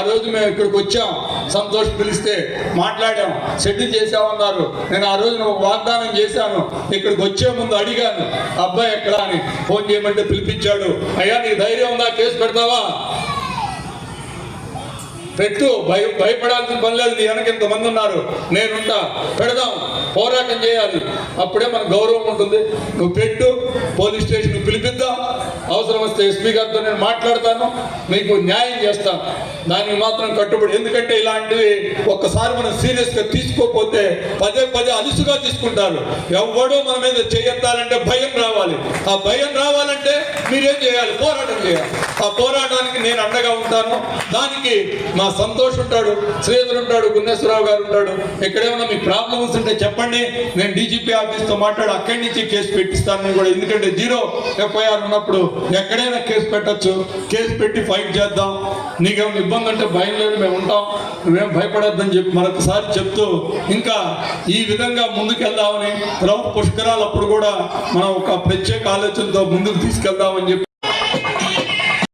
ఆ రోజు మేము ఇక్కడికి వచ్చాం. సంతోష్ పిలిస్తే మాట్లాడాం. సెట్ చేసామన్నారు నేను ఆ రోజు ఒక వాగ్దానం చేశాను. ఇక్కడికి వచ్చే ముందు అడిగాను. అబ్బాయి ఎక్కడ అని ఫోన్ చేయమంటే పిలిపించాడు. అయ్యా నీ ధైర్యం ఉందా? కేసు పెడతావా? పెట్టు భయ భయపడాల్సిన పని లేదు. నీ వెనక ఇంతమంది ఉన్నారు. నేనుంటా. పెడదాం. పోరాటం చేయాలి. అప్పుడే మన గౌరవం ఉంటుంది. నువ్వు పెట్టు. పోలీస్ స్టేషన్ పిలిపిద్దాం. అవసరం వస్తే ఎస్పీ గారితో నేను మాట్లాడతాను. మీకు న్యాయం చేస్తాను దానికి మాత్రం కట్టుబడి ఎందుకంటే ఇలాంటివి ఒక్కసారి మనం సీరియస్గా తీసుకోకపోతే పదే పదే అలుసుగా తీసుకుంటారు. ఎవడో మన మీద చేయెత్తాలంటే భయం రావాలి. ఆ భయం రావాలంటే మీరేం చేయాలి? పోరాటం చేయాలి. ఆ పోరాటానికి నేను అండగా ఉంటాను. దానికి మా సంతోష్ ఉంటాడు శ్రీధర్ ఉంటాడు గున్నేశ్వరరావు గారు ఉంటాడు. ఎక్కడేమన్నా మీకు ప్రాబ్లమ్స్ ఉంటే చెప్పండి. నేను డీజీపీ ఆఫీస్తో మాట్లాడి అక్కడి నుంచి కేసు పెట్టిస్తాను నేను కూడా. ఎందుకంటే జీరో ఎఫ్ఐఆర్ ఉన్నప్పుడు ఎక్కడైనా కేసు పెట్టొచ్చు. కేసు పెట్టి ఫైట్ చేద్దాం. నీకేమైనా ఇబ్బంది అంటే భయం లేదు మేము ఉంటాం మేము భయపడొద్దని చెప్పి మరొకసారి చెప్తూ ఇంకా ఈ విధంగా ముందుకెళ్దామని రౌ పుష్కరాలు అప్పుడు కూడా మనం ఒక ప్రత్యేక ఆలోచనతో ముందుకు తీసుకెళ్దామని చెప్పి